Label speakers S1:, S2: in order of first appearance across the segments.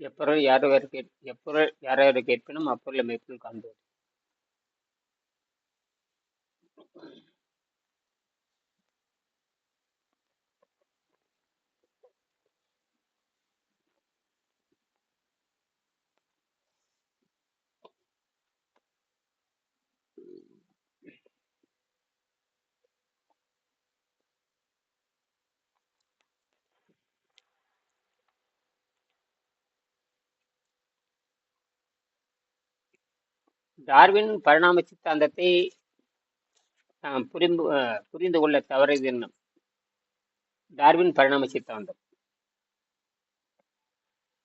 S1: எப்பொருள் யாரொரு கேட் எப்பொருள் யாரொரு கேட்பினும் அப்பொருள் மெய்ப்பொருள் காண்போம். டார்வின் பரிணாம சித்தாந்தத்தை நாம் புரிந்து புரிந்து கொள்ள தவறியது என்ன? டார்வின் பரிணாம சித்தாந்தம்.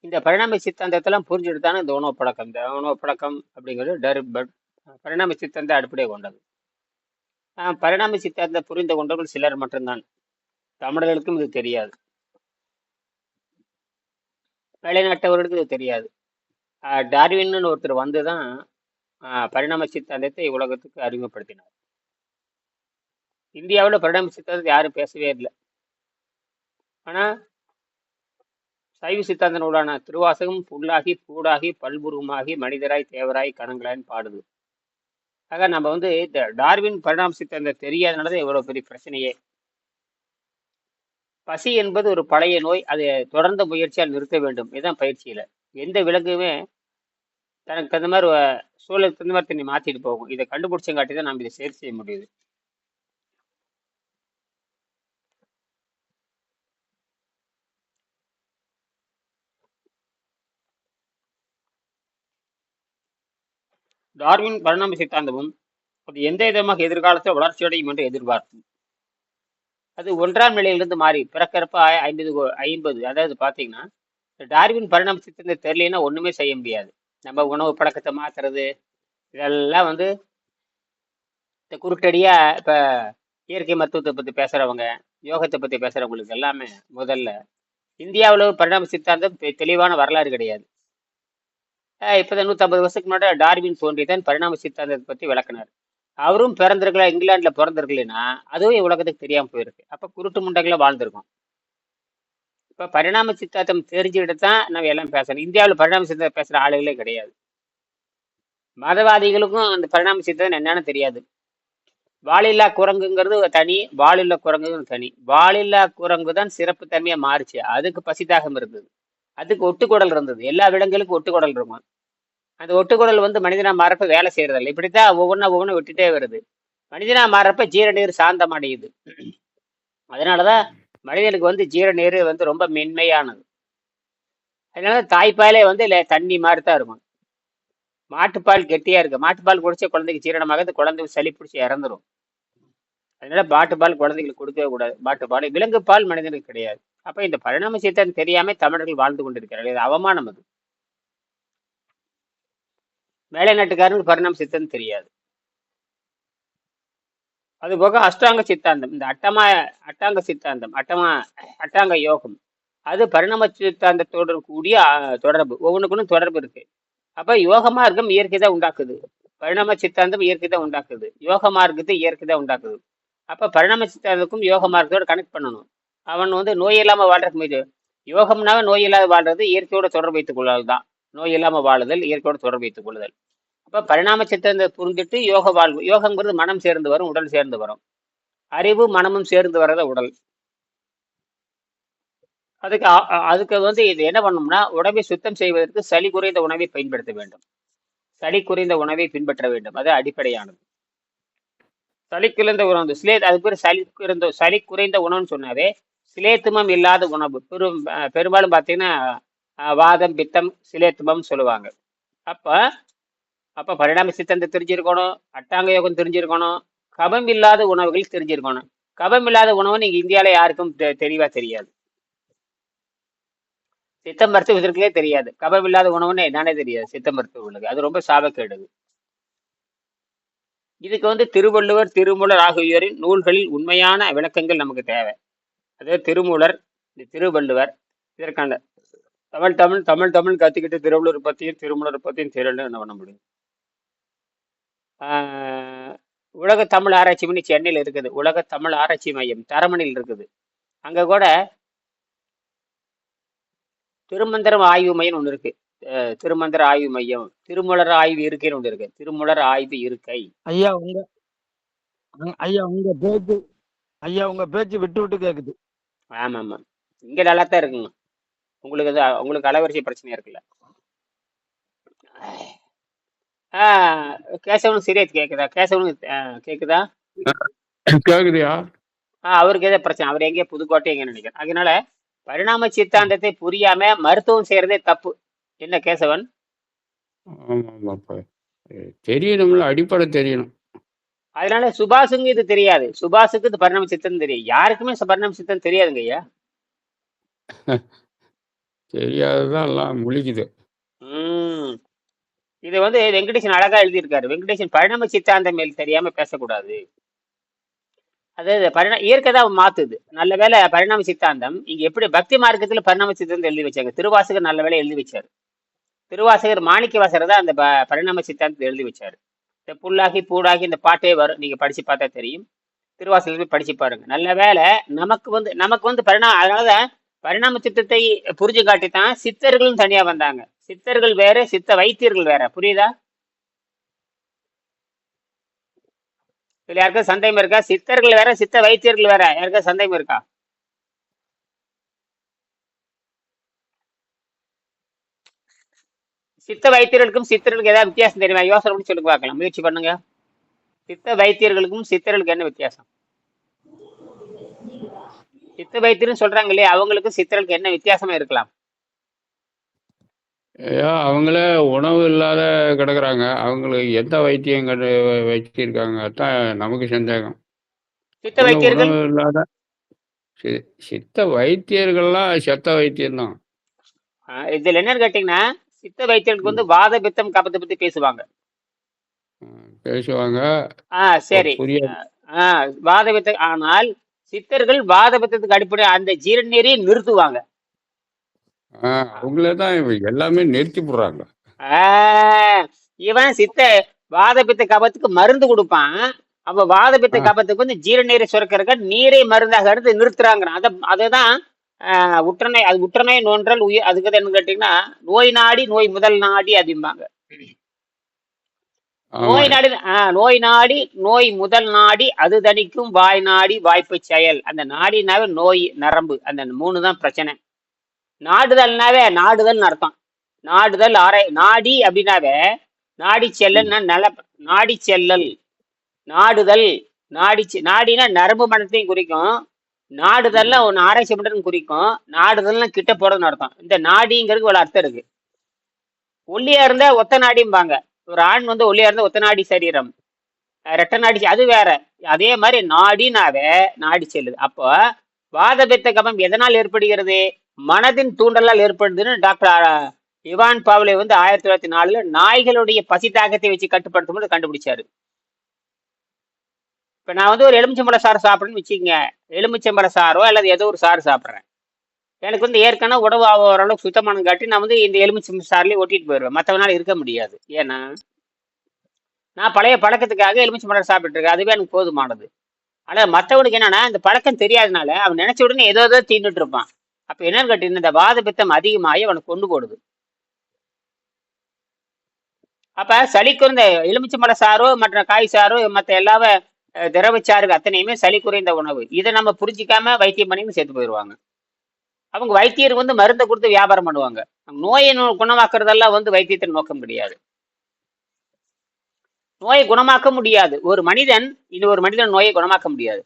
S1: இந்த பரிணாம சித்தாந்தத்தெல்லாம் புரிஞ்சுட்டு தானே இந்த உணவு பழக்கம். இந்த உணவு பழக்கம் அப்படிங்கிறது டர் பட் பரிணாம சித்தாந்த அடிப்படையை கொண்டது. ஆஹ், பரிணாம சித்தாந்த புரிந்து கொண்டவர்கள் சிலர் மட்டும்தான். தமிழர்களுக்கும் இது தெரியாது. வெளிநாட்டவர்களுக்கு இது தெரியாது. டார்வின்னு ஒருத்தர் வந்து தான் பரிணாம சித்தாந்தத்தை உலகத்துக்கு அறிமுகப்படுத்தினார். இந்தியாவில் பரிணாம சித்தாந்தத்தை யாரும் பேசவே இல்லை. ஆனால் சைவ சித்தாந்த நூலான திருவாசகம் புல்லாகி பூடாகி பல்புருவமாகி மனிதராய் தேவராய் கணங்களாயின்னு பாடுது. ஆக நம்ம வந்து இந்த டார்வின் பரிணாம சித்தாந்தம் தெரியாதனால தான் இவ்வளோ பெரிய பிரச்சனையே. பசி என்பது ஒரு பழைய நோய் அதை தொடர்ந்த முயற்சியால் நிறுத்த வேண்டும். இதுதான் பயிற்சியில். எந்த விலங்குமே தனக்கு தகுந்த மாதிரி சூழலுக்கு தகுந்த மாதிரி தண்ணி மாற்றிட்டு போகும். இதை கண்டுபிடிச்சங்காட்டி தான் நம்ம இதை சரி செய்ய முடியுது. டார்வின் பரிணாம சித்தாந்தமும் அது எந்த விதமாக எதிர்காலத்தில் வளர்ச்சியடையும் என்று எதிர்பார்க்கும். அது ஒன்றாம் நிலையிலிருந்து மாறி பிறக்கிறப்ப ஐம்பது கோ- ஐம்பது அதாவது பார்த்தீங்கன்னா டார்வின் பரிணாம சித்தாந்தம் தெரியலன்னா ஒன்றுமே செய்ய முடியாது. நம்ம உணவு பழக்கத்தை மாத்துறது இதெல்லாம் வந்து இந்த குருட்டடியாக இப்போ இயற்கை மருத்துவத்தை பற்றி பேசுகிறவங்க யோகத்தை பற்றி பேசுகிறவங்களுக்கு எல்லாமே முதல்ல இந்தியாவில் பரிணாம சித்தாந்தம் தெளிவான வரலாறு கிடையாது. இப்போ நூற்றம்பது வருஷத்துக்கு முன்னாடி டார்வின் தோன்றி தான் பரிணாம சித்தாந்தத்தை பற்றி விளக்குனார். அவரும் பிறந்திருக்கல இங்கிலாண்டில் பிறந்திருக்கலைன்னா அதுவும் உலகத்துக்கு தெரியாமல் போயிருக்கு. அப்போ குருட்டு முண்டைகளை வாழ்ந்திருக்கோம். இப்போ பரிணாம சித்தாந்தம் தெரிஞ்சுக்கிட்டு தான் நம்ம எல்லாம் பேசணும். இந்தியாவில் பரிணாம சித்தாந்தம் பேசுகிற ஆளுகளே கிடையாது. மதவாதிகளுக்கும் அந்த பரிணாம சித்தாந்தம் என்னன்னு தெரியாது. வாலில்லா குரங்குங்கிறது தனி வாலில்லா குரங்குங்கிறது தனி. வாலில்லா குரங்கு தான் சிறப்பு தன்மையாக மாறுச்சு. அதுக்கு பசிதாகம் இருந்தது. அதுக்கு ஒட்டுக்குடல் இருந்தது. எல்லா விலங்குகளுக்கும் ஒட்டுக்குடல் இருக்கும். அந்த ஒட்டுக்குடல் வந்து மனிதனா மாறப்ப வேலை செய்யறதில்ல. இப்படித்தான் ஒவ்வொன்றா ஒவ்வொன்றும் விட்டுட்டே வருது. மனிதனா மாறப்ப ஜீரநீர் சாந்தம் அடையுது. அதனாலதான் மனிதனுக்கு வந்து ஜீரநீர் வந்து ரொம்ப மென்மையானது. அதனால தாய்ப்பாலே வந்து இல்லை தண்ணி மாதிரி தான் இருக்கும். மாட்டுப்பால் கெட்டியா இருக்கு. மாட்டுப்பால் குடிச்ச குழந்தைக்கு ஜீரணமாகாது குழந்தைக்கு சளி பிடிச்சி இறந்துரும். அதனால மாட்டுப்பால் குழந்தைகளுக்கு கொடுக்கவே கூடாது. மாட்டுப்பால் விலங்கு பால் மனிதனுக்கு கிடையாது. அப்ப இந்த பரிணாம சித்தம் தெரியாம தமிழர்கள் வாழ்ந்து கொண்டிருக்கிறார்கள். இது அவமானம் அது. மேலை நாட்டுக்காரனுக்கு பரிணாம சித்தம் தெரியாது. அது போக அஷ்டாங்க சித்தாந்தம். இந்த அட்டமா அட்டாங்க சித்தாந்தம் அட்டமா அட்டாங்க யோகம். அது பரிணாம சித்தாந்தத்தோடு கூடிய தொடர்பு. ஒவ்வொன்றுக்கும் தொடர்பு இருக்கு. அப்ப யோக மார்க்கம் இயற்கை தான் உண்டாக்குது. பரிணாம சித்தாந்தம் இயற்கை தான் உண்டாக்குது. யோக மார்க்கத்தை இயற்கை தான் உண்டாக்குது. அப்ப பரிணாம சித்தாந்தத்துக்கும் யோக மார்க்கத்தோட கனெக்ட் பண்ணணும். அவன் வந்து நோய் இல்லாம வாழ்றதுக்கு முயற்சி யோகம்னாவே நோய் இல்லாத வாழ்றது இயற்கையோட தொடர்பு வைத்துக் கொள்ளுதல் தான் நோய் இல்லாம வாழுதல் இயற்கையோட தொடர்பு வைத்துக் கொள்ளுதல். அப்ப பரிணாம சித்தத்தை புரிஞ்சுட்டு யோக வாழ்வு யோகங்கிறது மனம் சேர்ந்து வரும் உடல் சேர்ந்து வரும். அறிவு மனமும் சேர்ந்து வர்றத உடல். அதுக்கு அதுக்கு வந்து இது என்ன பண்ணோம்னா உடம்பை சுத்தம் செய்வதற்கு சளி குறைந்த உணவை பயன்படுத்த வேண்டும். சளி குறைந்த உணவை பின்பற்ற வேண்டும். அது அடிப்படையானது. சளி குறைந்த உணவு சிலே அது பேர் சளி குறைந்த சளி குறைந்த உணவுன்னு சொன்னாவே சிலேத்துமம் இல்லாத உணவு. பெரும் பெரும்பாலும் பார்த்தீங்கன்னா அஹ் வாதம் பித்தம் சிலேத்துமம் சொல்லுவாங்க. அப்ப அப்ப பரிணாம சித்தந்தை தெரிஞ்சிருக்கணும் அட்டாங்க யோகம் தெரிஞ்சிருக்கணும் கபம் இல்லாத உணவுகள் தெரிஞ்சிருக்கணும். கபம் இல்லாத உணவு நீங்க இந்தியால யாருக்கும் தெ- தெளிவா தெரியாது. சித்த மருத்துவத்திற்கே தெரியாது. கபம் இல்லாத உணவுன்னு என்னன்னே தெரியாது சித்த மருத்துவர்களுக்கு. அது ரொம்ப சாபக்கேடுது. இதுக்கு வந்து திருவள்ளுவர் திருமூலர் ஆகியோரின் நூல்களில் உண்மையான விளக்கங்கள் நமக்கு தேவை. அதாவது திருமூலர் இந்த திருவள்ளுவர் இதற்கான தமிழ் தமிழ் தமிழ் தமிழ் கத்துக்கிட்டு திருவள்ளுவர் பற்றியும் திருமூலர் பற்றியும் திரண்டு என்ன பண்ண முடியும்? உலக தமிழ் ஆராய்ச்சி மணி சென்னையில் இருக்குது. உலக தமிழ் ஆராய்ச்சி மையம் தரமணியில் இருக்குது. அங்க கூட திருமந்திரம் ஆய்வு மையம் ஒன்று இருக்கு. திருமந்திர ஆய்வு மையம் திருமலர் ஆய்வு இருக்கைன்னு ஒன்று இருக்கு. திருமலர் ஆய்வு இருக்கை.
S2: ஐயா உங்க ஐயா உங்க பேச்சு ஐயா உங்க பேச்சு விட்டு விட்டு கேக்குது.
S1: ஆமா ஆமா இங்க நல்லா தான் இருக்குங்க. உங்களுக்கு உங்களுக்கு அலைவரிசை பிரச்சனையா இருக்குல்ல? ஆஹ் கேசவன் சரியா கேக்குதா? கேசவன் ஆஹ் கேக்குதா?
S3: கேக்குதியா?
S1: அவருக்கு ஏதோ பிரச்சனை. அவர் எங்கேயோ புதுக்கோட்டை எங்க நினைக்கிறேன் அதனால பரிணாம சித்தாந்தத்தை புரியாம மருத்துவம் செய்யறதே தப்பு. என்ன கேசவன்?
S3: தெரியணும்ல அடிப்படை தெரியணும்.
S1: அதனால சுபாஷுக்கு இது தெரியாது. சுபாஷுக்கு இது பரிணாம சித்தம் தெரியும் யாருக்குமே பரிணாம சித்தம் தெரியாதுங்க ஐயா
S3: தெரியாததான் எல்லாம் முழிக்குது.
S1: இது வந்து வெங்கடேசன் அழகா எழுதியிருக்காரு. வெங்கடேசன் பரிணாம சித்தாந்தம் மேல் தெரியாம பேசக்கூடாது. அதாவது பரிணா இயற்கை தான் மாத்துது. நல்ல வேளை பரிணாம சித்தாந்தம் இங்க எப்படி பக்தி மார்க்கத்துல பரிணாம சித்தாந்தம் எழுதி வச்சாங்க? திருவாசகர் நல்ல வேலை எழுதி வச்சாரு. திருவாசகர் மாணிக்க வாசகர் தான் அந்த ப- பரிணாம சித்தாந்தத்தை எழுதி வச்சாரு. இந்த புல்லாகி பூடாகி இந்த பாட்டே வரும். நீங்க படிச்சு பார்த்தா தெரியும். திருவாசகர் போய் படிச்சு பாருங்க. நல்ல வேலை நமக்கு வந்து நமக்கு வந்து பரிணா அதனாலதான் பரிணாம சித்தத்தை புரிஞ்சு காட்டி தான் சித்தர்களும் தனியா வந்தாங்க. சித்தர்கள் வேற சித்த வைத்தியர்கள் வேற. புரியுதா? இதுல யாருக்கா சந்தேகம் இருக்கா? சித்தர்கள் வேற சித்த வைத்தியர்கள் வேற. யாருக்கா சந்தேகம் இருக்கா? சித்த வைத்தியர்களுக்கும் சித்தர்களுக்கு ஏதாவது வித்தியாசம் தெரியுமா? யோசனை பண்ணி சொல்லுங்க பார்க்கலாம். முயற்சி பண்ணுங்க. சித்த வைத்தியர்களுக்கும் சித்தர்களுக்கு என்ன வித்தியாசம்? சித்த வைத்தியர்னு சொல்றாங்க இல்லையா? அவங்களுக்கும் சித்தர்களுக்கு என்ன வித்தியாசமா இருக்கலாம்.
S3: ஐயா அவங்களே உணவு இல்லாத கிடக்குறாங்க. அவங்களுக்கு எந்த வைத்தியம் கண்டு வச்சிருக்காங்க? அதான் நமக்கு சந்தேகம்.
S1: சித்த வைத்தியர்கள்?
S3: உணவு இல்லாத சி- சித்த வைத்தியர்கள்லாம் செத்த வைத்தியம்தான்.
S1: ஆஹ் இதுல என்னன்னு கேட்டீங்கன்னா சித்த வைத்தியர்களுக்கு வந்து வாத பித்தம் கபத்தை பத்தி பேசுவாங்க.
S3: பேசுவாங்க.
S1: ஆ சரி.
S3: புரியாது
S1: ஆ வாத பித்த ஆனால் சித்தர்கள் வாத பித்தத்துக்கு அடிப்படை அந்த ஜீரநீரையே நிறுத்துவாங்க.
S3: ஆஹ் அவங்களே தான் இவ எல்லாமே நிறுத்தி போடுறாங்க.
S1: ஆ, இவன் சித்த வாத பித்த கபத்துக்கு மருந்து கொடுப்பான். அப்ப வாத பித்த
S3: ஆ.
S1: கபத்துக்கு வந்து ஜீரநீரை சுரக்கிறக்க நீரை மருந்தாக எடுத்து நிறுத்துறாங்க அத அதுதான் ஆஹ், உற்றநோய் அது உற்றநோய் நோன்றல் உயிர் அதுக்கு தான் என்ன கேட்டீங்கன்னா நோய் நாடி நோய் முதல் நாடி அப்படிம்பாங்க. நோய்
S3: ஆமாங்க
S1: நாடி ஆ, நோய் நாடி நோய் முதல் நாடி அது தணிக்கும் வாய் நாடி வாய்ப்பு செயல். அந்த நாடினாவே நோய் நரம்பு. அந்த மூணு தான் பிரச்சனை. நாடுதல்னாவே நாடுதல்னு அர்த்தம். நாடுதல் ஆராய் நாடி அப்படின்னாவே நாடி செல்லல்னா நல நாடி செல்லல். நாடுதல் நாடி நாடினா நரம்பு மனத்தையும் குறிக்கும். நாடுதல்ல ஒன்று ஆராய்ச்சி பண்றதுன்னு குறிக்கும். நாடுதல்னா கிட்ட போறதுன்னு அர்த்தம். இந்த நாடிங்கிறதுக்கு ஒரு அர்த்தம் இருக்கு. ஒல்லியா இருந்தா ஒத்த நாடிம்பாங்க. ஒரு ஆண் வந்து ஒல்லியா இருந்தா ஒத்த நாடி சரீரம். ரெட்ட நாடி அது வேற. அதே மாதிரி நாடினாவே நாடி செல்லுது. அப்போ வாதபித்த கபம் எதனால் ஏற்படுகிறது? மனதின் தூண்டலால் ஏற்படுதுன்னு டாக்டர் இவான் பாவ்லே வந்து ஆயிரத்தி தொள்ளாயிரத்தி நாலுல நாய்களுடைய பசி தாக்கத்தை வச்சு கட்டுப்படுத்தும் போது கண்டுபிடிச்சாரு. இப்ப நான் வந்து ஒரு எலுமிச்சம்பழ சாறு சாப்பிட்றேன்னு வச்சுக்கோங்க. எலுமிச்சம்பழ சாறோ அல்லது ஏதோ ஒரு சாறு சாப்பிட்றேன். எனக்கு வந்து ஏற்கனவே உடம்பு ஓரளவுக்கு சுத்தமான காட்டி நான் வந்து இந்த எலுமிச்சம்பழ சாறுலேயே ஒட்டிட்டு போயிடுவேன். மற்றவனால இருக்க முடியாது. ஏன்னா நான் பழைய பழக்கத்துக்காக எலுமிச்சம்பழம் சாப்பிட்டு இருக்கேன். அதுவே எனக்கு போதுமானது. ஆனால் மற்றவனுக்கு என்னன்னா இந்த பழக்கம் தெரியாதனால அவன் நினைச்ச உடனே ஏதோ ஏதோ தீண்டுட்டு இருப்பான். அப்ப என்னன்னு கேட்டீங்கன்னா இந்த வாத பித்தம் அதிகமாகி அவனுக்கு கொண்டு போடுது. அப்ப சளி குறைந்த எலுமிச்சம்பழ சாறோ மற்ற காய் சாறோ மற்ற எல்லா திரவச்சாருக்கு அத்தனையுமே சளி குறைந்த உணவு. இதை நம்ம புரிஞ்சிக்காம வைத்தியம் பண்ணி சேர்த்து போயிடுவாங்க. அவங்க வைத்தியர் வந்து மருந்தை கொடுத்து வியாபாரம் பண்ணுவாங்க. நோயை குணமாக்குறதெல்லாம் வந்து வைத்தியத்தின் நோக்கம் கிடையாது. நோயை குணமாக்க முடியாது. ஒரு மனிதன் இன்னொரு ஒரு மனிதன் நோயை குணமாக்க முடியாது.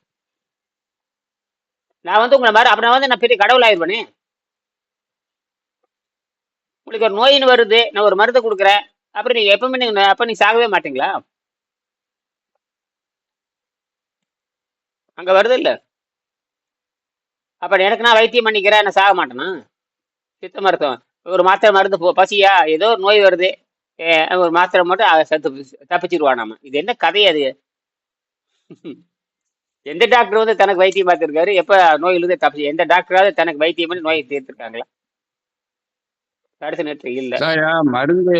S1: நான் வந்து உங்களை மாதிரி அப்புறம் வந்து நான் பெரிய கடவுள் ஆயிடுவேனே? உங்களுக்கு ஒரு நோயின்னு வருது நான் ஒரு மருந்து கொடுக்குறேன். அப்புறம் நீங்கள் எப்பவுமே நீங்கள் அப்போ நீங்கள் சாகவே மாட்டீங்களா? அங்கே வருது இல்லை? அப்ப எனக்கு நான் வைத்தியம் பண்ணிக்கிறேன் நான் சாக மாட்டேனா? சித்த மருத்துவம். ஒரு மாத்திரை மருந்து போ பசியா? ஏதோ ஒரு நோய் வருது. ஒரு மாத்திரை மட்டும் செத்து தப்பிச்சிருவான் நாம. இது என்ன கதை அது? எந்த டாக்டர் வந்து தனக்கு வைத்தியம் பார்த்திருக்காரு? எப்ப நோயிலிருந்து தப்பிச்சு எந்த டாக்டராவது தனக்கு வைத்தியம் பண்ணி நோயை தீர்த்திருக்காங்களா? அடுத்த நேரத்தில் இல்ல.
S3: மருந்து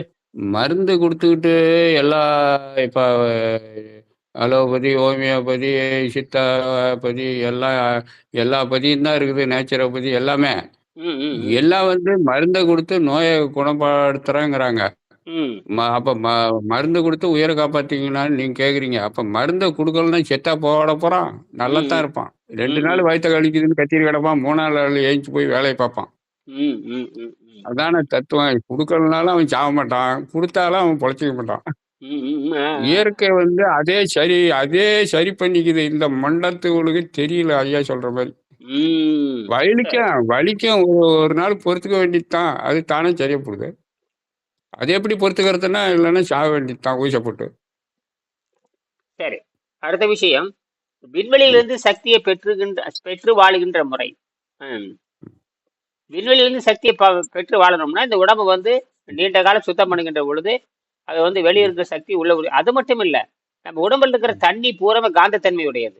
S3: மருந்து கொடுத்துக்கிட்டு எல்லா இப்போ அலோபதி ஹோமியோபதி சித்தாபதி எல்லாம் எல்லா பதியும் தான் இருக்குது நேச்சுரோபதி எல்லாமே. எல்லாம் வந்து மருந்தை கொடுத்து நோயை குணப்படுத்துறேங்கிறாங்க.
S1: ம்.
S3: ம- அப்ப ம மருந்து கொடுத்து உயிரை காப்பாத்தீங்களான்னு நீங்க கேக்குறீங்க. அப்ப மருந்தை கொடுக்கலன்னா செத்தா போட போறான். நல்லா
S1: ம்.
S3: இருப்பான். ரெண்டு நாள்
S1: ம்
S3: வயிற்ற கழிக்குதுன்னு கத்திரி கிடப்பான். மூணாவது நாள் ஏஞ்சி போய் வேலையை பார்ப்பான்.
S1: ம் ம் ம் ம்.
S3: அதான தத்துவம். கொடுக்கலனாலும் அவன் சாக மாட்டான். கொடுத்தாலும் அவன் பொழைச்சிக்க மாட்டான்.
S1: ம் ம் ம் ஆ. ஆ
S3: இயற்கை வந்து அதே சரி அதே சரி பண்ணிக்குது. இந்த மண்டத்துகளுக்கு தெரியல ஐயா சொல்ற மாதிரி.
S1: ம்.
S3: வலிக்கும் வலிக்கும் ஒரு ஒரு நாள் பொறுத்துக்க வேண்டியதுதான். அது தானே சரியா அது எப்படி பொறுத்துக்கிறதுனா இல்லைன்னா சாக வேண்டியதுதான் ஊசை போட்டு.
S1: சரி. அடுத்த விஷயம். விண்வெளியிலிருந்து சக்தியை பெற்றுகின்ற பெற்று வாழுகின்ற முறை. விண்வெளியிலிருந்து சக்தியை பெற்று வாழணும்னா இந்த உடம்பு வந்து நீண்ட காலம் சுத்தம் பண்ணுகின்ற பொழுது அது வந்து வெளியே இருக்கிற சக்தி உள்ள அது மட்டும் இல்ல நம்ம உடம்புல இருக்கிற தண்ணி பூராமே காந்தத்தன்மை உடையது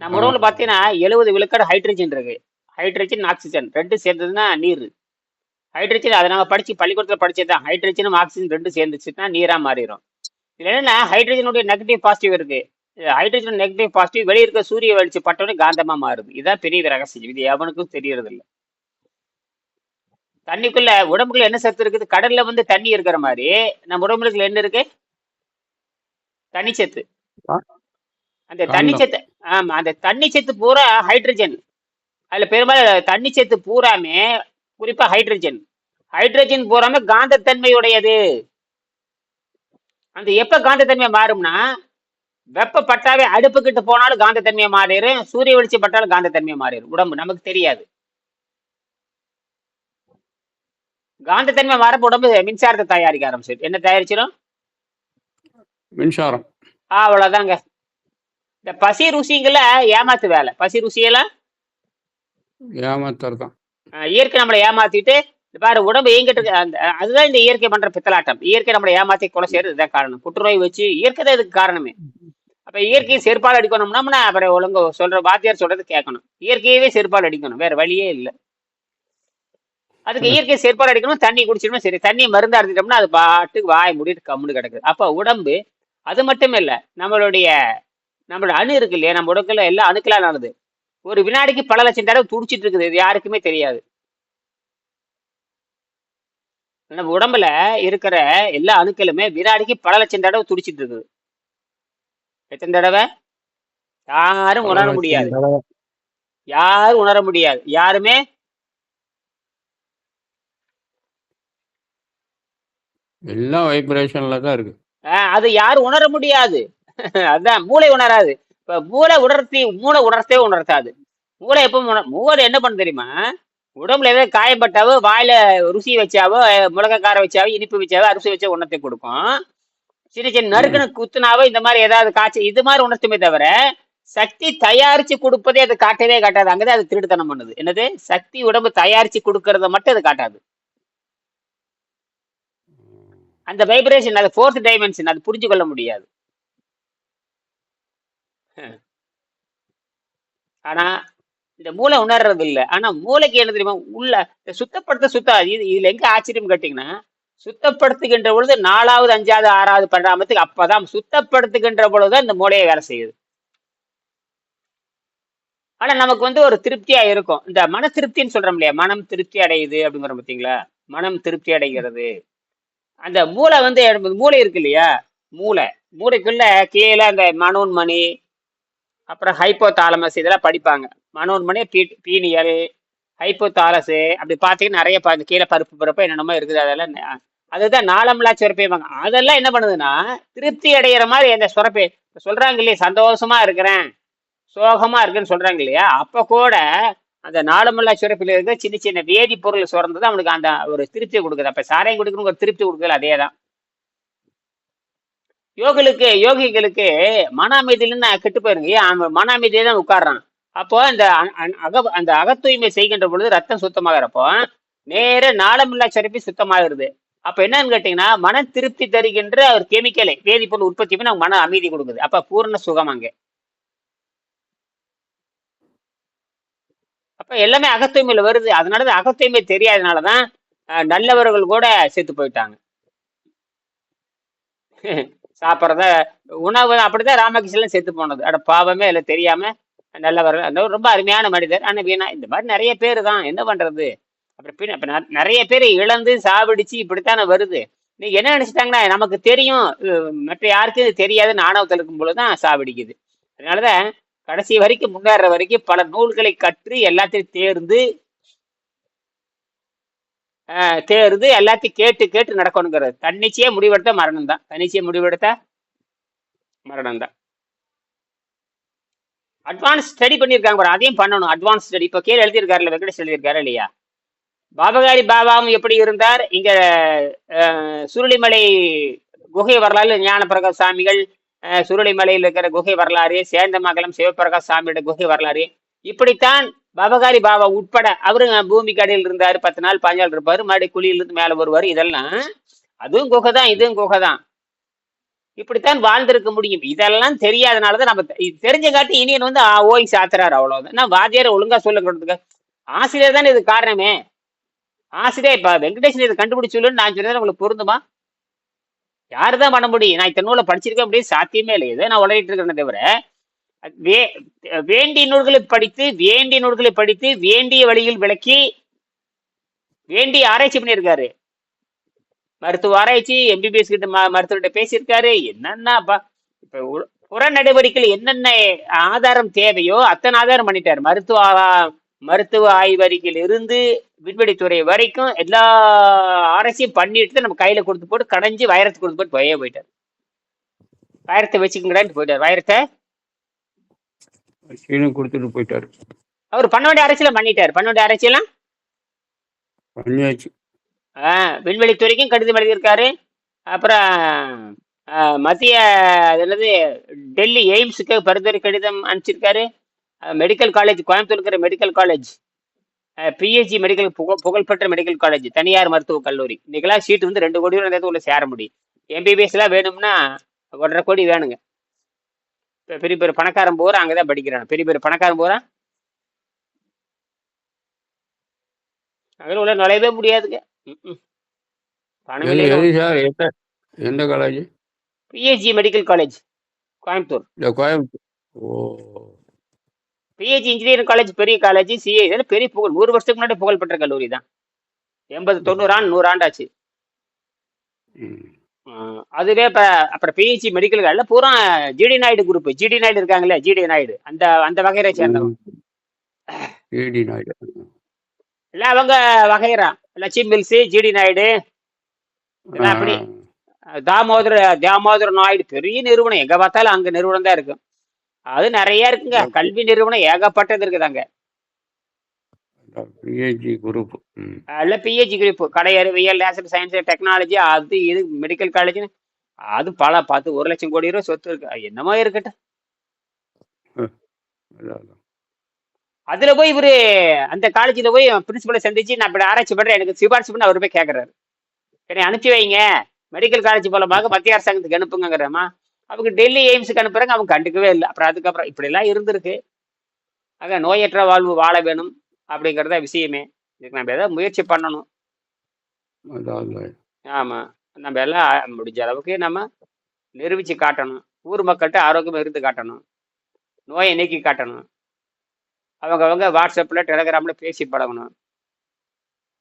S1: நம்ம உடம்புல பார்த்தீங்கன்னா எழுபது விழுக்காடு ஹைட்ரஜன் இருக்கு. ஹைட்ரஜன் ஆக்சிஜன் ரெண்டு சேர்ந்ததுன்னா நீர். ஹைட்ரஜன் அதை நம்ம படிச்சு பள்ளிக்கூடத்தில் படிச்சதுதான். ஹைட்ரஜனும் ஆக்சிஜன் ரெண்டு சேர்ந்துச்சுன்னா நீரா மாறிடும் இதுல என்னன்னா ஹைட்ரஜனுடைய நெகட்டிவ் பாசிட்டிவ் இருக்கு. ஹைட்ரஜன் நெகட்டிவ் பாசிட்டிவ் வெளியே இருக்க சூரிய வெளிச்சம் பட்டோடனே காந்தமா மாறுது. இதுதான் பெரிய ரகசியம். இது எவனுக்கும் தெரியறது இல்ல தண்ணிக்குள்ள உடம்புக்குள்ள என்ன சத்து இருக்குது? கடல்ல வந்து தண்ணி இருக்கிற மாதிரி. நம்ம உடம்புக்குள்ள என்ன இருக்கு? தண்ணி சத்து அந்த தண்ணி சத்து ஆமா அந்த தண்ணி சத்து பூரா ஹைட்ரஜன் அதுல பெரும்பாலும் தண்ணி சத்து பூராமே குறிப்பா ஹைட்ரஜன் ஹைட்ரஜன் பூராமே காந்தத்தன்மையுடையது. அந்த எப்ப காந்தத்தன்மை மாறும்னா வெப்பப்பட்டாவே அடுப்பு கிட்ட போனாலும் காந்தத்தன்மையை மாறிடும் சூரிய வெளிச்சம் பட்டாலும் காந்தத்தன்மையை மாறிடும். உடம்பு நமக்கு தெரியாது. காந்தத்தன்மை மாறப்ப உடம்பு மின்சாரத்தை தயாரிக்க ஆரம்பிச்சிடும். என்ன தயாரிச்சிடும்?
S3: மின்சாரம்.
S1: அவ்வளவுதாங்க. இந்த பசி ருசிங்கள ஏமாத்து வேலை. பசி ருசியெல்லாம்?
S3: ஏமாத்தர் தான்
S1: அஹ், இயற்கை நம்மளை ஏமாத்திட்டு பாரு உடம்பு இயங்கிட்டு. அந்த அதுதான் இந்த இயற்கை பண்ற பித்தலாட்டம். இயற்கை நம்மளை ஏமாத்தி கொலை செய்யறது இதுதான் காரணம். புற்றுநோய் வச்சு இயற்கை தான் இதுக்கு காரணமே. அப்ப இயற்கையை செருப்பால் அடிக்கணும்னா அப்புறம் ஒழுங்கு சொல்ற வாத்தியார் சொல்றது கேட்கணும். இயற்கையவே செருப்பால் அடிக்கணும். வேற வழியே இல்லை. அதுக்கு இயற்கை செருப்பால் அடிக்கணும் தண்ணி குடிச்சிடணும். சரி தண்ணி மருந்து அடிச்சிட்டோம்னா அது பாட்டுக்கு வாய் மூடிட்டு கம்முன்னு கிடக்குது. அப்ப உடம்பு அது மட்டும் இல்ல நம்மளுடைய நம்மளோட அணு இருக்கு இல்லையா? நம்ம உடம்புல எல்லா அணுக்களால் ஆனது. ஒரு வினாடிக்கு பல லட்சம் தடவை துடிச்சிட்டு இருக்குது. இது யாருக்குமே தெரியாது. நம்ம உடம்புல இருக்கிற எல்லா அணுக்களுமே வினாடிக்கு பல லட்சம் தடவை துடிச்சிட்டு இருக்குது. எத்தனை தடவை? யாரும் உணர முடியாது. யாரும் உணர முடியாது. யாருமே?
S3: எல்லாம் வைப்ரேஷன்ல தான் இருக்கு.
S1: அது யாரும் உணர முடியாது. அதான் மூளை உணராது. இப்ப மூளை உணர்த்தி மூளை உணர்த்தே உணர்த்தாது. மூளை எப்போ மூளை என்ன பண்ண தெரியுமா? உடம்புல ஏதாவது காயப்பட்டாவோ வாயில ருசி வச்சாவோ காரம் வச்சாவோ இனிப்பு வச்சாவோ அரிசி வச்சா உணர்த்தி கொடுக்கும். சின்ன சின்ன. நறுக்குன்னு குத்துனாவோ இந்த மாதிரி ஏதாவது காய்ச்சல் இது மாதிரி உணர்த்துமே தவிர சக்தி தயாரிச்சு கொடுப்பதே அது காட்டவே காட்டாது. அங்கதான் அது திருட்டுத்தனம் பண்ணுது. என்னது? சக்தி உடம்பு தயாரிச்சு கொடுக்கறத மட்டும் அது காட்டாது. அந்த வைப்ரேஷன் அது ஃபோர்த் டைமென்ஷன் அது புரிஞ்சு கொள்ள முடியாது. ஆனா இந்த மூளை உணர்றது இல்ல ஆனா மூளைக்கு என்ன தெரியுமா? உள்ள சுத்தப்படுத்த சுத்தாது. இது இதுல எங்க ஆச்சரியம் கேட்டீங்கன்னா சுத்தப்படுத்துகின்ற பொழுது நாலாவது அஞ்சாவது ஆறாவது பன்னெண்டாமத்துக்கு அப்பதான் சுத்தப்படுத்துகின்ற பொழுதுதான் இந்த மூளையை வேலை செய்யுது. ஆனா நமக்கு வந்து ஒரு திருப்தியா இருக்கும். இந்த மன திருப்தின்னு சொல்றோம் இல்லையா? மனம் திருப்தி அடையுது அப்படிங்கிற பார்த்தீங்களா மனம் திருப்தி அடைகிறது. அந்த மூளை வந்து மூளை இருக்கு இல்லையா? மூளை. மூளைக்குள்ள கீழே அந்த மனோன்மணி அப்புறம் ஹைப்போ தாலமஸ் இதெல்லாம் படிப்பாங்க. மனோன்மணி பீ பீனியல் ஹைப்போ தாலஸ் அப்படி பார்த்தீங்கன்னா நிறைய ப- கீழே பருப்பு பருப்பு என்னென்னமோ இருக்குது அதெல்லாம் அதுதான் நாளமில்லா சுரப்பைவாங்க அதெல்லாம் என்ன பண்ணுதுன்னா திருப்தி அடைகிற மாதிரி அந்த சுரப்பி சொல்கிறாங்க சொல்றாங்க இல்லையா சந்தோஷமா இருக்கிறேன் சோகமாக இருக்குன்னு சொல்கிறாங்க இல்லையா அப்போ கூட அந்த நாளமல்லா சுரப்பில் இருக்கிற சின்ன சின்ன வேதிப்பொருள் சுரந்தது அவனுக்கு அந்த ஒரு திருப்தி கொடுக்குது. அப்போ சாரையும் குடிக்கணும் ஒரு திருப்தி கொடுக்குது அதே தான் யோகிகளுக்கு யோகிகளுக்கு மன அமைதியில கெட்டு போயிருங்க. ஏன்? அவன் மன அமைதியில தான் உட்கார்றான். அப்போ அந்த அக அந்த அகத்தூய்மை செய்கின்ற பொழுது ரத்தம் சுத்தமாகிறப்போ நேர நாளமில்லா சுரப்பி சுத்தமாகிறது. அப்ப என்னன்னு கேட்டீங்கன்னா மன திருப்தி தருகின்ற ஒரு கெமிக்கலை வேதிப்பொருள் உற்பத்தி பண்ணி நமக்கு மன அமைதி கொடுக்குது. அப்ப பூர்ண சுகம் அங்க. அப்ப எல்லாமே அகத்தூய்மையில வருது. அதனாலதான் அகத்தூய்மை தெரியாதனாலதான் நல்லவர்கள் கூட சேர்த்து போயிட்டாங்க. சாப்பிட்றத உணவு அப்படிதான் ராமகிருஷ்ணன் செத்து போனது. அட பாவமே இல்லை தெரியாம நல்லவர் அந்த ரொம்ப அருமையான மனிதர். ஆனால் வீணா இந்த மாதிரி நிறைய பேர் தான். என்ன பண்றது? அப்புறம் பின் இப்ப நிறைய பேர் இழந்து சாவடிச்சு இப்படித்தானே வருது. நீங்க என்ன நினைச்சிட்டாங்கன்னா நமக்கு தெரியும் மற்ற யாருக்கும் இது தெரியாதுன்னு ஆணவத்தில் இருக்கும்போது தான் சாவடிக்குது. அதனாலதான் கடைசி வரைக்கும் முன்னேற வரைக்கும் பல நூல்களை கற்று எல்லாத்தையும் தேர்ந்து தேர்ந்து எல்லாத்தையும் கேட்டு கேட்டு நடக்கணுங்கிறது. தன்னிச்சையே முடிவெடுத்த மரணம் தான் தன்னிச்சையே முடிவெடுத்தா மரணம் தான் அட்வான்ஸ் ஸ்டடி பண்ணியிருக்காங்க பாரு அதையும் பண்ணணும். அட்வான்ஸ் ஸ்டடி இப்போ கீழே எழுதியிருக்காருல்ல வெங்கடேஷ் எழுதியிருக்காரு இல்லையா? பாபகாரி பாபாவும் எப்படி இருந்தார்? இங்க சுருளிமலை குகை வரலாறு ஞானபிரகாஷ் சாமிகள் சுருளிமலையில் இருக்கிற குகை வரலாறு சேந்தமங்கலம் சிவபிரகாஷ் சாமியோட குகை வரலாறு இப்படித்தான் பவகாரி பாபா உட்பட அவரு பூமி கடையில் இருந்தாரு பத்து நாள் பாஞ்சு நாள் இருப்பாரு மறுபடியும் குழியிலிருந்து மேல வருவாரு. இதெல்லாம் அதுவும் குகை தான் இதுவும் குகை தான். இப்படித்தான் வாழ்ந்திருக்க முடியும். இதெல்லாம் தெரியாதனாலதான் நம்ம தெ- தெரிஞ்சங்காட்டி இனியன் வந்து ஆ, ஓய் சாத்துறாரு அவ்வளவுதான். நான் வாத்தியாரை ஒழுங்கா சொல்லுங்கிறதுக்கு ஆசிரியர் தானே இது காரணமே. ஆசிரியர் இப்ப வெங்கடேஷன் இதை கண்டுபிடிச்சுன்னு நான் சொன்னது உங்களுக்கு பொருந்துமா? யாரு தான் பண்ண முடியும்? நான் இத்தனை நூலை படிச்சிருக்க முடியும் சாத்தியமே இல்லை. இதை நான் உளறிட்டு இருக்கிறேன் தவிர வே வேண்டிய நூல்களை படித்து வேண்டிய நூல்களை படித்து வேண்டிய வழியில் விளக்கி வேண்டிய ஆராய்ச்சி பண்ணியிருக்காரு. மருத்துவ ஆராய்ச்சி எம்பிபிஎஸ் கிட்ட ம- மருத்துவர்கிட்ட பேசியிருக்காரு. என்னென்ன இப்ப உ- புற நடவடிக்கையில் என்னென்ன ஆதாரம் தேவையோ அத்தனை ஆதாரம் பண்ணிட்டார். மருத்துவ மருத்துவ ஆய்வறிக்கையில் இருந்து விண்வெளித்துறை வரைக்கும் எல்லா ஆராய்ச்சியும் பண்ணிட்டு நம்ம கையில கொடுத்து போட்டு கடைஞ்சி வைரத்தை கொடுத்து போட்டு போயே போயிட்டார். வைரத்தை வச்சுக்கங்கடான்னு போயிட்டார். வைரத்தை
S3: சீனு கொடுத்துட்டு போயிட்டாரு.
S1: அவர் பண்ண வேண்டிய அரசியலாம் பண்ணிட்டாரு. பண்ண வேண்டிய அரசியலாம்
S3: பண்ணியாச்சு
S1: விண்வெளித்துறைக்கும் கடிதம் எழுதியிருக்காரு. அப்புறம் மத்திய அது என்னது டெல்லி எய்ம்ஸுக்கு பரிந்துரை கடிதம் அனுப்பிச்சிருக்காரு. மெடிக்கல் காலேஜ் கோயம்புத்தூர் இருக்கிற மெடிக்கல் காலேஜ். பிஹெச்சி மெடிக்கல் புக புகழ்பெற்ற மெடிக்கல் காலேஜ் தனியார் மருத்துவக் கல்லூரி. இன்னைக்கெல்லாம் சீட் வந்து ரெண்டு கோடி ரூபா உள்ள சேர முடியும். எம்பிபிஎஸ் எல்லாம் வேணும்னா ஒன்றரை கோடி வேணுங்க. இப்ப பெரிய பெரிய பணக்காரன் பூரா அங்கதான் படிக்கிறான். பெரிய பெரிய பணக்காரன் பூரா அதில் உள்ள நுழையவே முடியாதுங்க. பணம்
S3: எந்த college
S1: PHC medical college Coimbatore.
S3: Coimbatore. Oh.
S1: PHC engineering college பெரிய காலேஜ் சிஏ இதெல்லாம் பெரிய புகழ். நூறு வருஷத்துக்கு முன்னாடி புகழ்பெற்ற கல்லூரி தான் எண்பது தொண்ணூறு ஆண்டு நூறு ஆண்டாச்சு. அதுவே இப்போ அப்புறம் பிஹெச்சி மெடிக்கல் காலேஜ் பூரா GD Naidu group GD Naidu இருக்காங்களே ஜிடி நாயுடு. அந்த அந்த வகையரை சேர்ந்தவங்க.
S3: நாயுடு.
S1: இல்லை அவங்க வகையரா லட்சுமி மில்ஸு ஜிடி நாயுடு. இதெல்லாம் அப்படி. தாமோதர தாமோதர நாயுடு பெரிய நிறுவனம். எங்க பார்த்தாலும் அங்க நிறுவனம் தான் இருக்கும் அது நிறைய இருக்குங்க. கல்வி நிறுவனம் ஏகப்பட்டது இருக்குதாங்க.
S3: பிஹெச்டி குரூப் ம்
S1: அல்ல பிஹெச்சி குரூப் கடை அறிவியல் லேசர் சயின்ஸ் டெக்னாலஜி அது இது மெடிக்கல் காலேஜ்னு அது பல பத்து ஒரு லட்சம் கோடி ரூபா சொத்து இருக்கு. என்னமோ இருக்கட்டும். அதுல போய் இவரு அந்த காலேஜ்ல போய் பிரின்சிபலை சந்திச்சு நான் இப்படி ஆராய்ச்சி பண்றேன். எனக்கு சிபாரிசு பண்ண அவர் போய் கேட்கறாரு என்னை அனுப்பிச்சு வைங்க. மெடிக்கல் காலேஜ் மூலமாக மத்திய அரசாங்கத்துக்கு அனுப்புங்கிறமா அவங்க டெல்லி எய்ம்ஸுக்கு அனுப்புறாங்க. அவங்க கண்டுக்கவே இல்லை. அப்புறம் அதுக்கப்புறம் இப்படி எல்லாம் இருந்திருக்கு. ஆக நோயற்ற வாழ்வு வாழ வேணும். அப்படிங்கிறத விஷயமே. இதுக்கு நம்ம ஏதாவது முயற்சி பண்ணணும்.
S3: அதான், அதான்.
S1: ஆமா. நம்ம எல்லாம் முடிஞ்ச அளவுக்கு நம்ம நிரூபிச்சு காட்டணும். ஊர் மக்கள்கிட்ட ஆரோக்கியமா இருந்து காட்டணும். நோயை நீக்கி காட்டணும். அவங்க அவங்க வாட்ஸ்அப்ல டெலகிராம்ல பேசி பழகணும்.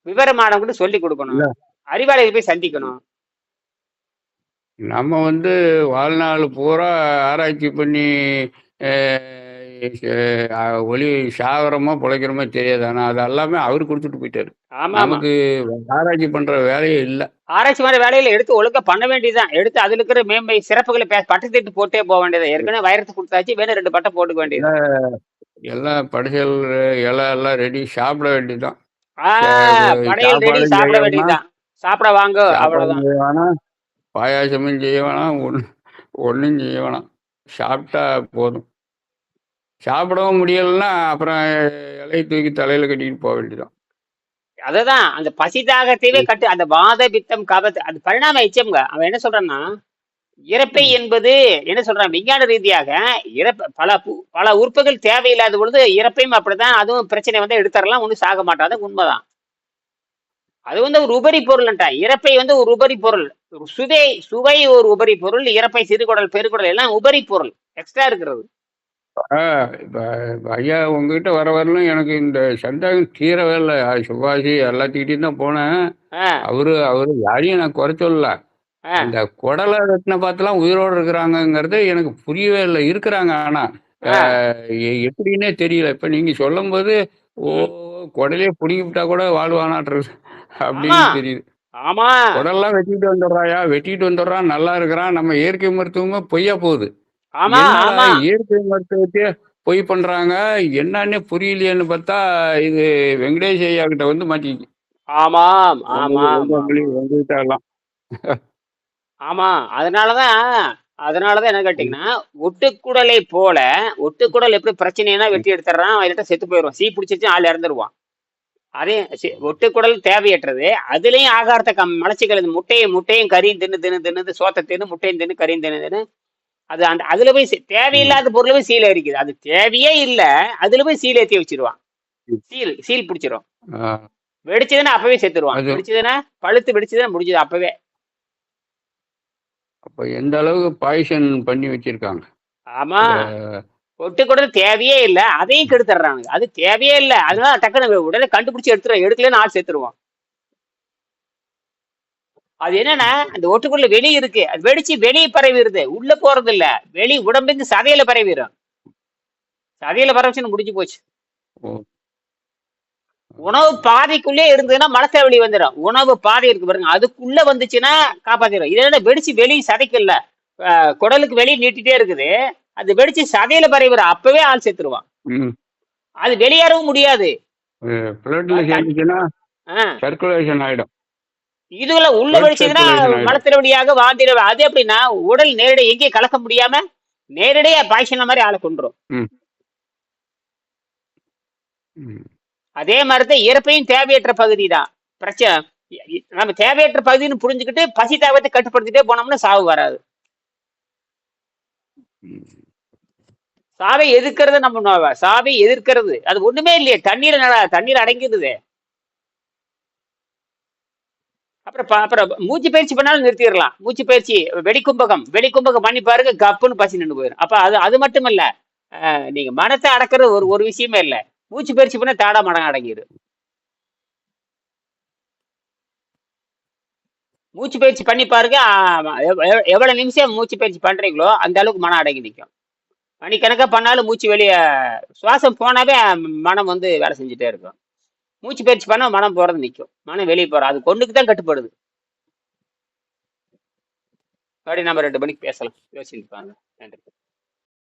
S1: விவரமானவங்கிட்ட சொல்லி கொடுக்கணும். அறிவாளிகளை போய் சந்திக்கணும்.
S3: நம்ம வந்து வாழ்நாள் பூரா ஆராய்ச்சி பண்ணி ஒளி சாகரமா பிழைக்கிறோமோ தெரியாது. ஆனா அது எல்லாமே அவர் கொடுத்துட்டு போயிட்டாரு. நமக்கு ஆராய்ச்சி பண்ற வேலையே இல்லை.
S1: ஆராய்ச்சி மாதிரி வேலையில எடுத்து ஒழுங்கா பண்ண வேண்டியதுதான். எடுத்து அதுல இருக்கிற மேன்மை சிறப்புகளை பட்டத்திட்டு போட்டே போக வேண்டியது. ஏற்கனவே வைரத்தை கொடுத்தாச்சு. வேணும் ரெண்டு பட்டம் போட்டுக்க வேண்டியது.
S3: எல்லாம் படைசல் இலை எல்லாம் ரெடி சாப்பிட வேண்டியதுதான்.
S1: படையல் ரெடி சாப்பிட? வேண்டியதுதான். சாப்பிட வாங்க அவ்வளவுதான்.
S3: பாயாசமும் செய்ய வேணாம். ஒன்று ஒன்றும் செய்ய வேணாம். சாப்பிட்டா போதும். சாப்பிடவும் முடியலைன்னா அப்புறம் இலையை தூக்கி தலையில கட்டிட்டு போக வேண்டியதான்
S1: அதுதான். அந்த பசி தாகத்தையே கட்டு அந்த வாத பித்தம் கபத்து அது பரிணாம எச்சம்ங்க அவன் என்ன சொல்றான்னா இறப்பை என்பது என்ன சொல்றான் விஞ்ஞான ரீதியாக இறப்ப பல பல உறுப்புகள் தேவையில்லாத பொழுது இறப்பையும் அப்படிதான் அதுவும் பிரச்சனை வந்து எடுத்துடலாம் ஒன்றும் சாக மாட்டாது உண்மைதான். அது வந்து ஒரு உபரி பொருள்ன்ட்டா. இறப்பை வந்து ஒரு உபரி பொருள். ஒரு சுவை ஒரு உபரி பொருள் இறப்பை சிறுகுடல் பெருகுடல் எல்லாம் உபரி பொருள். எக்ஸ்ட்ரா இருக்கிறது.
S3: இப்ப இப்ப ஐயா உங்ககிட்ட வர வரலும் எனக்கு இந்த சந்தேகம் தீரவே இல்லை. சுபாஷி எல்லாத்துக்கிட்டையும் தான் போனேன். அவரு அவரு யாரையும் நான் குறை சொல்லல.
S1: ஆ.
S3: அந்த குடலை வெட்டின பார்த்துலாம் உயிரோடு இருக்கிறாங்கங்கிறது எனக்கு புரியவே இல்லை. இருக்கிறாங்க ஆனா எப்படின்னே தெரியல. இப்ப நீங்க சொல்லும்போது ஓ
S1: ம்.
S3: குடலே பிடிங்கிவிட்டா கூட வாழ்வானாட்டுருக்கு
S1: ஆமா
S3: அப்படின்னு தெரியுது.
S1: ஆமா.
S3: குடல்லாம் வெட்டிட்டு வந்துடுறாயா? வெட்டிட்டு வந்துடுறான் நல்லா இருக்கிறான். நம்ம இயற்கை மருத்துவமே பொய்யா போகுது. இயற்கை மருத்துவத்தையே பொய் பண்றாங்க? என்னன்னே புரியலையேன்னு பார்த்தா இது வெங்கடேஷ் ஐயா கிட்ட வந்து மாட்டிக்கு
S1: ஆமாம் ஆமாம்
S3: எல்லாம்
S1: ஆமா. அதனாலதான் அதனாலதான் என்ன கேட்டீங்கன்னா ஒட்டுக்குடலை போல ஒட்டுக்குடல் எப்படி பிரச்சனைனா வெட்டி எடுத்துறான் அவன்கிட்ட செத்து போயிடும் சீ பிடிச்சிச்சு ஆள் இறந்துருவான். அதே ஒட்டுக்குடல் தேவையற்றது. அதுலயும் ஆகாரத்தை கம் மலச்சிக்கல் இந்த முட்டையை முட்டையும் கறியும் தின்னு தின்னு தின்னு சோத்தை தின்னு முட்டையும் தின்னு கறியும் தின்னு தின்னு அது அந்த அதுல போய் தேவையில்லாத பொருள் போய் சீல் அரிக்குது அது தேவையே இல்ல அதுல போய் சீல் ஏத்தி வச்சிருவான். சீல் சீல் பிடிச்சிரும். வெடிச்சதுன்னா அப்பவே செத்துருவான்
S3: அது
S1: வெடிச்சதுன்னா பழுத்து வெடிச்சதுன்னா முடிஞ்சது அப்பவே.
S3: அப்ப எந்த அளவுக்கு பாய்சன் பண்ணி வச்சிருக்காங்க?
S1: ஆமா.
S3: இந்த
S1: ஒட்டுக்குடல் தேவையே இல்ல. அதையும் கெடுத்துறானுங்க அது தேவையே இல்ல. அதனால டக்குனு உடனே கண்டுபிடிச்சு எடுத்துரும். எடுக்கலன்னு ஆள் செத்துருவான் அது என்னன்னா அந்த ஒட்டுக்குள்ள வெளியே இருக்கு. அது வெடிச்சு வெளியே பரவிடுது உள்ள போறது இல்ல வெளி உடம்புக்கு சதையில பரவிடும் சதையில பரவச்சுன்னு முடிஞ்சு போச்சு. உணவு பாதைக்குள்ளே இருந்ததுன்னா மலத்தை வெளியே வந்துடும் உணவு பாதை இருக்கு பாருங்க. அதுக்குள்ள வந்துச்சுன்னா காப்பாத்திடும் இது என்ன வெடிச்சு வெளியே சதைக்கல குடலுக்கு வெளியே நீட்டிட்டே இருக்குது. அது வெடிச்சு சதையில பரவிடும் அப்பவே ஆள் செத்துருவான்.
S3: ம்.
S1: அது வெளியேறவும் முடியாது.
S3: சர்க்குலேஷன் ஆயிடும்.
S1: இதுல உள்ள மலத்திர வழியாக வாந்திர அது எப்படின்னா உடல் நேரடி எங்கேயும் கலக்க முடியாம நேரடியா பாய்ச்சன மாதிரி ஆளை கொண்டுரும் அதே மாதிரிதான் இறப்பையும் தேவையற்ற பகுதி தான் பிரச்சனை நம்ம தேவையற்ற பகுதின்னு புரிஞ்சுக்கிட்டு பசி தாகத்தை கட்டுப்படுத்திட்டே போனோம்னா சாவு வராது. சாவை எதிர்க்கிறது நம்ம சாவை எதிர்க்கிறது. அது ஒண்ணுமே இல்லையே. தண்ணீர் தண்ணீர் அடங்கிடுது அப்புறம் அப்புறம் மூச்சு பயிற்சி பண்ணாலும் நிறுத்திடலாம். மூச்சு பயிற்சி வெடிக்கும்பகம் வெடிக்கும்பகம் பண்ணி பாருங்க கப்புன்னு பசி நின்று போயிடும் அப்போ அது அது மட்டும் இல்லை நீங்கள் மனத்தை அடக்கிறது ஒரு ஒரு விஷயமே இல்லை. மூச்சு பயிற்சி பண்ணால் தாடா மடம் அடங்கிடும் மூச்சு பயிற்சி பண்ணி பாருங்க எவ்வளோ எவ்- நிமிஷம் மூச்சு பயிற்சி பண்ணுறீங்களோ அந்த அளவுக்கு மனம் அடங்கி நிற்கும் மணிக்கணக்காக பண்ணாலும் மூச்சு வெளியே சுவாசம் போனாவே மனம் வந்து வேலை செஞ்சுட்டே இருக்கும். மூச்சு பயிற்சி பண்ணா மனம் போறது நிற்கும் மனம் வெளியே போறது அது கொண்டுக்கு தான் கட்டுப்படுது. மறுபடியும் நம்ம ரெண்டு மணிக்கு பேசலாம். யோசிச்சு பாருங்க. நன்றி.